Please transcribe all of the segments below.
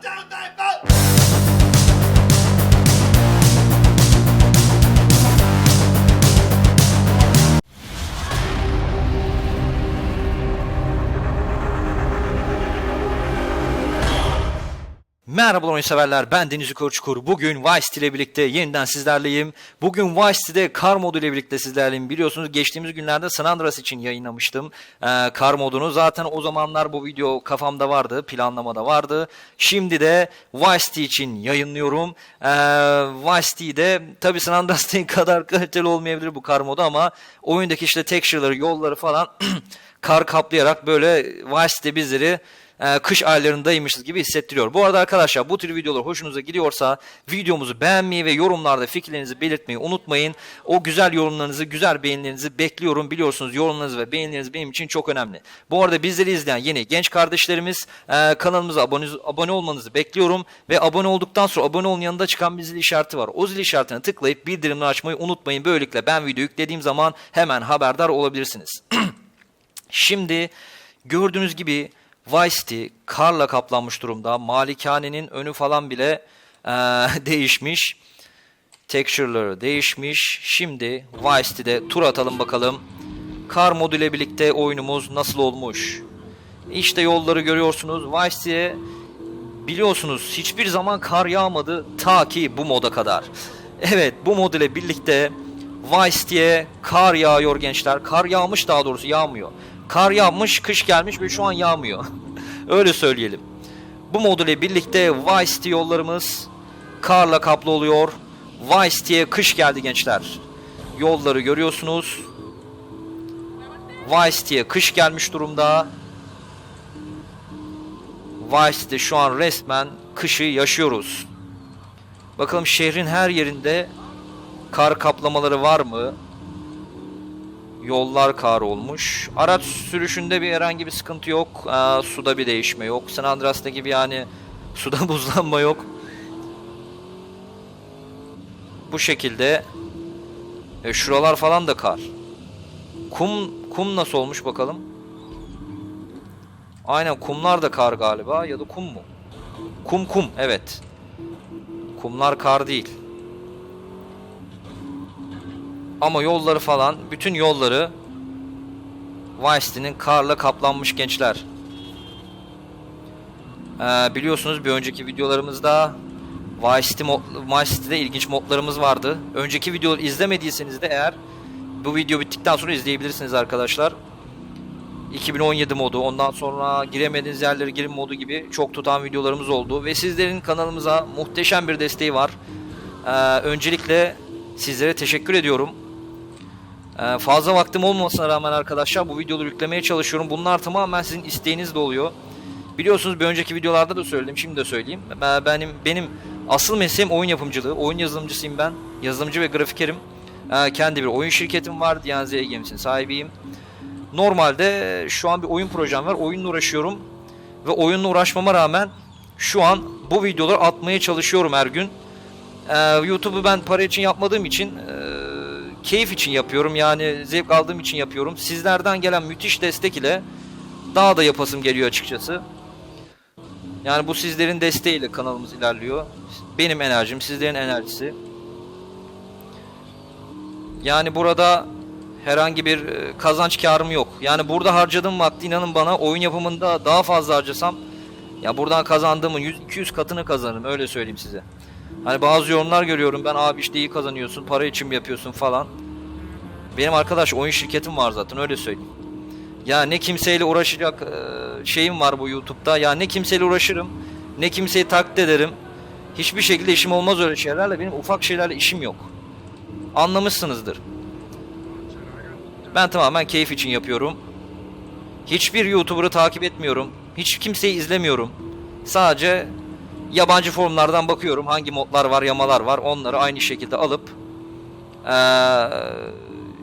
down thy Merhaba oyun severler ben Deniz Korçukur. Bugün Vice ile birlikte yeniden sizlerleyim. Bugün Vice'de kar modu ile birlikte sizlerleyim. Biliyorsunuz geçtiğimiz günlerde San Andreas için yayınlamıştım ee, kar modunu. Zaten o zamanlar bu video kafamda vardı, planlamada vardı. Şimdi de Vice için yayınlıyorum. Ee, Vice de tabi San Andreas'taki kadar kaliteli olmayabilir bu kar modu ama oyundaki işte texture'ları, yolları falan kar kaplayarak böyle Vice'de bizleri e, kış aylarındaymışız gibi hissettiriyor. Bu arada arkadaşlar bu tür videolar hoşunuza gidiyorsa videomuzu beğenmeyi ve yorumlarda fikirlerinizi belirtmeyi unutmayın. O güzel yorumlarınızı, güzel beğenilerinizi bekliyorum. Biliyorsunuz yorumlarınız ve beğenileriniz benim için çok önemli. Bu arada bizleri izleyen yeni genç kardeşlerimiz e, kanalımıza abone, abone olmanızı bekliyorum. Ve abone olduktan sonra abone olun yanında çıkan bir zil işareti var. O zil işaretine tıklayıp bildirimleri açmayı unutmayın. Böylelikle ben video yüklediğim zaman hemen haberdar olabilirsiniz. Şimdi gördüğünüz gibi City karla kaplanmış durumda. Malikanenin önü falan bile eee, değişmiş. Texture'ları değişmiş. Şimdi Vice City'de tur atalım bakalım. Kar modu ile birlikte oyunumuz nasıl olmuş? İşte yolları görüyorsunuz. City'ye biliyorsunuz hiçbir zaman kar yağmadı ta ki bu moda kadar. Evet bu mod ile birlikte Vice City'ye kar yağıyor gençler. Kar yağmış daha doğrusu yağmıyor. Kar yağmış, kış gelmiş ve şu an yağmıyor. Öyle söyleyelim. Bu mod ile birlikte Vice City yollarımız karla kaplı oluyor. Vice City'ye kış geldi gençler. Yolları görüyorsunuz. Vice City'ye kış gelmiş durumda. Vice City şu an resmen kışı yaşıyoruz. Bakalım şehrin her yerinde kar kaplamaları var mı? Yollar kar olmuş. Araç sürüşünde bir herhangi bir sıkıntı yok. Aa, suda bir değişme yok. San Andreas'ta gibi yani suda buzlanma yok. Bu şekilde e, şuralar falan da kar. Kum kum nasıl olmuş bakalım? Aynen kumlar da kar galiba ya da kum mu? Kum kum evet. Kumlar kar değil. Ama yolları falan, bütün yolları City'nin karla kaplanmış gençler. Ee, biliyorsunuz bir önceki videolarımızda Vice, ilginç modlarımız vardı. Önceki videoları izlemediyseniz de eğer bu video bittikten sonra izleyebilirsiniz arkadaşlar. 2017 modu, ondan sonra giremediğiniz yerlere girin modu gibi çok tutan videolarımız oldu. Ve sizlerin kanalımıza muhteşem bir desteği var. Ee, öncelikle sizlere teşekkür ediyorum. Ee, fazla vaktim olmamasına rağmen arkadaşlar bu videoları yüklemeye çalışıyorum. Bunlar tamamen sizin isteğinizle oluyor. Biliyorsunuz bir önceki videolarda da söyledim, şimdi de söyleyeyim. Ben- Benim benim asıl mesleğim oyun yapımcılığı. Oyun yazılımcısıyım ben. Yazılımcı ve grafikerim. Ee, kendi bir oyun şirketim var. Diyan Z Games'in sahibiyim. Normalde şu an bir oyun projem var. Oyunla uğraşıyorum. Ve oyunla uğraşmama rağmen şu an bu videoları atmaya çalışıyorum her gün. Ee, YouTube'u ben para için yapmadığım için e, keyif için yapıyorum. Yani zevk aldığım için yapıyorum. Sizlerden gelen müthiş destek ile daha da yapasım geliyor açıkçası. Yani bu sizlerin desteğiyle kanalımız ilerliyor. Benim enerjim, sizlerin enerjisi. Yani burada herhangi bir e, kazanç karım yok. Yani burada harcadığım vakti inanın bana oyun yapımında daha fazla harcasam ya buradan kazandığımın 100-200 katını kazanırım öyle söyleyeyim size. Hani bazı yorumlar görüyorum ben abi işte iyi kazanıyorsun para için mi yapıyorsun falan. Benim arkadaş oyun şirketim var zaten öyle söyleyeyim. Ya ne kimseyle uğraşacak şeyim var bu YouTube'da. Ya ne kimseyle uğraşırım, ne kimseyi taklit ederim. Hiçbir şekilde işim olmaz öyle şeylerle. Benim ufak şeylerle işim yok. Anlamışsınızdır. Ben tamamen keyif için yapıyorum. Hiçbir YouTuber'ı takip etmiyorum. Hiç kimseyi izlemiyorum. Sadece yabancı forumlardan bakıyorum hangi modlar var, yamalar var. Onları aynı şekilde alıp eee,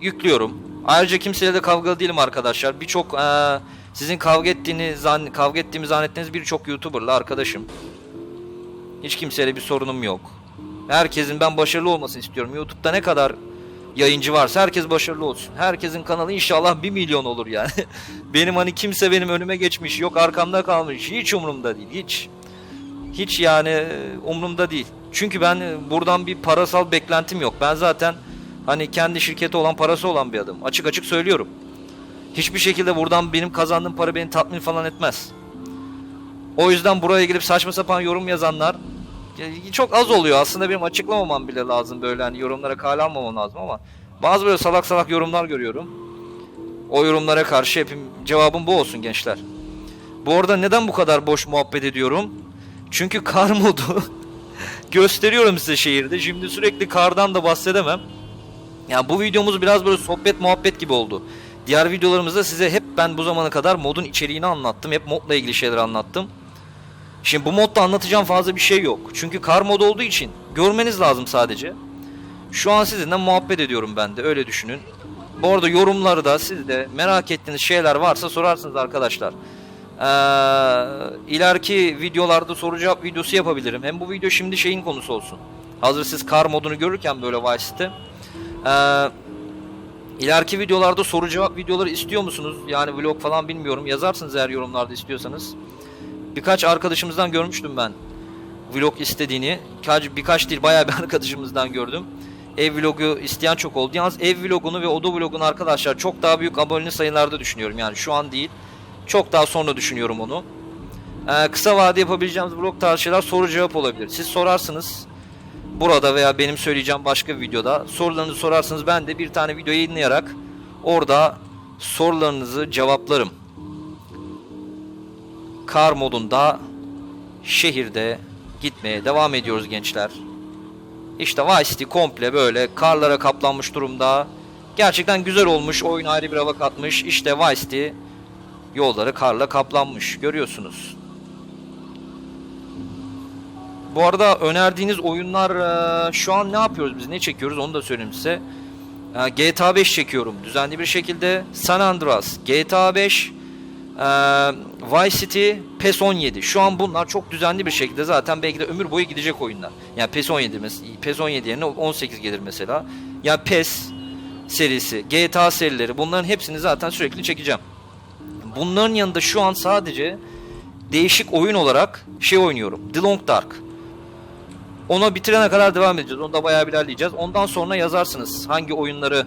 yüklüyorum. Ayrıca kimseyle de kavgalı değilim arkadaşlar. Birçok eee, sizin kavga ettiğini zann kavga ettiğimi zannettiğiniz birçok YouTuber'la arkadaşım. Hiç kimseyle bir sorunum yok. Herkesin ben başarılı olmasını istiyorum. YouTube'da ne kadar yayıncı varsa herkes başarılı olsun. Herkesin kanalı inşallah 1 milyon olur yani. benim hani kimse benim önüme geçmiş, yok arkamda kalmış. Hiç umurumda değil, hiç. Hiç yani e, umurumda değil. Çünkü ben e, buradan bir parasal beklentim yok. Ben zaten hani kendi şirketi olan parası olan bir adam. Açık açık söylüyorum. Hiçbir şekilde buradan benim kazandığım para beni tatmin falan etmez. O yüzden buraya gelip saçma sapan yorum yazanlar e, çok az oluyor. Aslında benim açıklamamam bile lazım böyle hani yorumlara kale almamam lazım ama bazı böyle salak salak yorumlar görüyorum. O yorumlara karşı hepim cevabım bu olsun gençler. Bu arada neden bu kadar boş muhabbet ediyorum? Çünkü kar modu gösteriyorum size şehirde. Şimdi sürekli kardan da bahsedemem. Ya bu videomuz biraz böyle sohbet muhabbet gibi oldu. Diğer videolarımızda size hep ben bu zamana kadar modun içeriğini anlattım. Hep modla ilgili şeyler anlattım. Şimdi bu modda anlatacağım fazla bir şey yok. Çünkü kar mod olduğu için görmeniz lazım sadece. Şu an sizinle muhabbet ediyorum ben de öyle düşünün. Bu arada yorumları da siz de merak ettiğiniz şeyler varsa sorarsınız arkadaşlar. Ee, ileriki videolarda soru cevap videosu yapabilirim. Hem bu video şimdi şeyin konusu olsun. Hazır siz kar modunu görürken böyle Vice City. Ee, ileriki videolarda soru cevap videoları istiyor musunuz? Yani vlog falan bilmiyorum. Yazarsınız eğer yorumlarda istiyorsanız. Birkaç arkadaşımızdan görmüştüm ben vlog istediğini. Birkaç, değil bayağı bir arkadaşımızdan gördüm. Ev vlogu isteyen çok oldu. Yalnız ev vlogunu ve oda vlogunu arkadaşlar çok daha büyük abone sayılarda düşünüyorum. Yani şu an değil. Çok daha sonra düşünüyorum onu. Ee, kısa vade yapabileceğimiz vlog tarzı şeyler soru cevap olabilir. Siz sorarsınız burada veya benim söyleyeceğim başka bir videoda sorularınızı sorarsınız ben de bir tane video yayınlayarak orada sorularınızı cevaplarım. Kar modunda şehirde gitmeye devam ediyoruz gençler. İşte Vice City komple böyle karlara kaplanmış durumda. Gerçekten güzel olmuş. Oyun ayrı bir hava katmış. İşte Vice City yolları karla kaplanmış. Görüyorsunuz. Bu arada önerdiğiniz oyunlar eee, şu an ne yapıyoruz biz? Ne çekiyoruz onu da söyleyeyim size. Eee, GTA 5 çekiyorum düzenli bir şekilde. San Andreas, GTA 5, eee, Vice City, PES 17. Şu an bunlar çok düzenli bir şekilde zaten belki de ömür boyu gidecek oyunlar. Yani PES 17 mes- PES 17 yerine 18 gelir mesela. Ya PES serisi, GTA serileri bunların hepsini zaten sürekli çekeceğim. Bunların yanında şu an sadece değişik oyun olarak şey oynuyorum. The Long Dark. Onu bitirene kadar devam edeceğiz. Onu da bayağı bir ilerleyeceğiz. Ondan sonra yazarsınız hangi oyunları,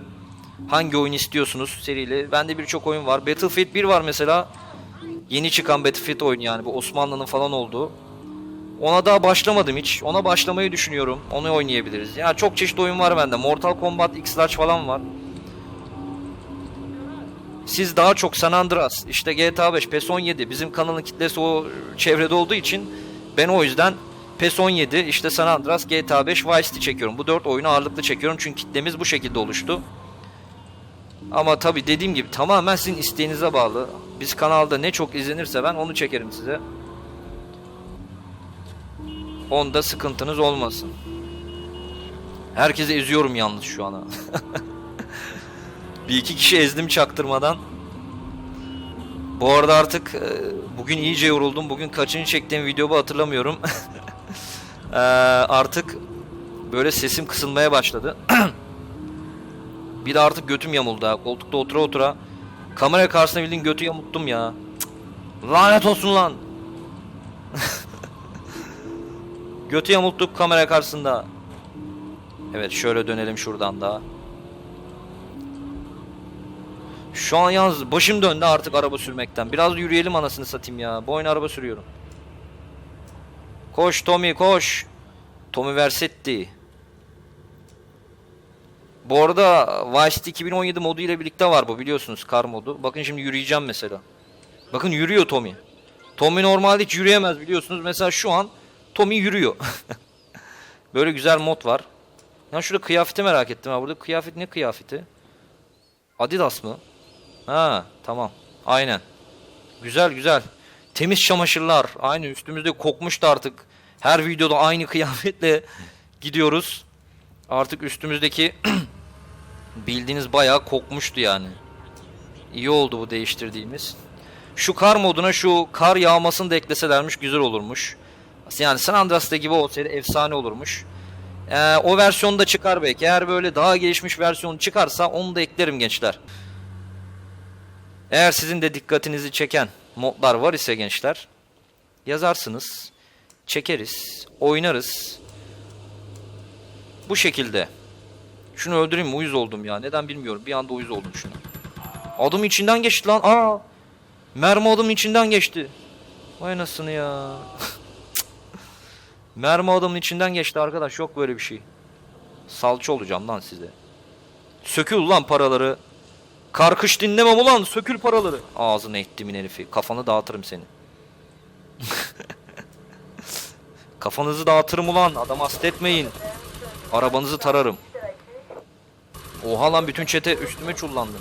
hangi oyun istiyorsunuz serili. Bende birçok oyun var. Battlefield 1 var mesela. Yeni çıkan Battlefield oyunu yani bu Osmanlı'nın falan olduğu. Ona daha başlamadım hiç. Ona başlamayı düşünüyorum. Onu oynayabiliriz. Ya çok çeşitli oyun var bende. Mortal Kombat X-Large falan var. Siz daha çok San Andreas, işte GTA 5, PES 17 bizim kanalın kitlesi o çevrede olduğu için ben o yüzden PES 17, işte San Andreas, GTA 5, Vice City çekiyorum. Bu dört oyunu ağırlıklı çekiyorum çünkü kitlemiz bu şekilde oluştu. Ama tabi dediğim gibi tamamen sizin isteğinize bağlı. Biz kanalda ne çok izlenirse ben onu çekerim size. Onda sıkıntınız olmasın. Herkese eziyorum yalnız şu ana. Bir iki kişi ezdim çaktırmadan. Bu arada artık e, bugün iyice yoruldum. Bugün kaçıncı çektiğim videomu hatırlamıyorum. E, artık böyle sesim kısılmaya başladı. bir de artık götüm yamuldu. Koltukta otura otura. Kamera karşısında bildiğin götü yamulttum ya. Lanet olsun lan. götü yamulttuk kamera karşısında. Evet şöyle dönelim şuradan da. Şu an yalnız başım döndü artık araba sürmekten. Biraz yürüyelim anasını satayım ya. Boyun araba sürüyorum. Koş Tommy koş. Tommy Versetti. Bu arada Vice City 2017 modu ile birlikte var bu biliyorsunuz kar modu. Bakın şimdi yürüyeceğim mesela. Bakın yürüyor Tommy. Tommy normalde hiç yürüyemez biliyorsunuz. Mesela şu an Tommy yürüyor. Böyle güzel mod var. Ya şurada kıyafeti merak ettim ha. Burada kıyafet ne kıyafeti? Adidas mı? Ha tamam. Aynen. Güzel güzel. Temiz çamaşırlar. Aynı üstümüzde kokmuştu artık. Her videoda aynı kıyafetle gidiyoruz. Artık üstümüzdeki bildiğiniz bayağı kokmuştu yani. İyi oldu bu değiştirdiğimiz. Şu kar moduna şu kar yağmasını da ekleselermiş güzel olurmuş. Yani San Andreas'ta gibi olsaydı efsane olurmuş. Ee, o versiyonu da çıkar belki. Eğer böyle daha gelişmiş versiyonu çıkarsa onu da eklerim gençler. Eğer sizin de dikkatinizi çeken modlar var ise gençler yazarsınız. çekeriz, oynarız. Bu şekilde. Şunu öldüreyim mi? Uyuz oldum ya. Neden bilmiyorum. Bir anda uyuz oldum şuna. Adım içinden geçti lan. Aa! Mermi adım içinden geçti. Vay anasını ya. Mermi adamın içinden geçti arkadaş. Yok böyle bir şey. Salça olacağım lan size. Sökül lan paraları. Karkış dinlemem ulan. Sökül paraları. Ağzını ettimin herifi. Kafanı dağıtırım seni. Kafanızı dağıtırım ulan. Adam hasta etmeyin. Arabanızı tararım. Oha lan bütün çete üstüme çullandı.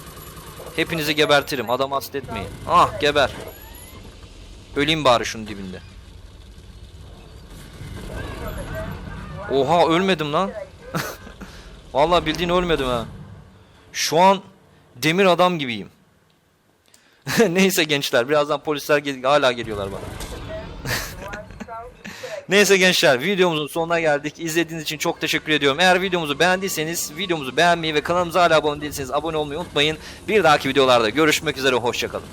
Hepinizi gebertirim. Adam hasta etmeyin. Ah geber. Öleyim bari şunun dibinde. Oha ölmedim lan. Vallahi bildiğin ölmedim ha. Şu an demir adam gibiyim. Neyse gençler birazdan polisler gel- hala geliyorlar bana. Neyse gençler videomuzun sonuna geldik. İzlediğiniz için çok teşekkür ediyorum. Eğer videomuzu beğendiyseniz videomuzu beğenmeyi ve kanalımıza hala abone değilseniz abone olmayı unutmayın. Bir dahaki videolarda görüşmek üzere hoşçakalın.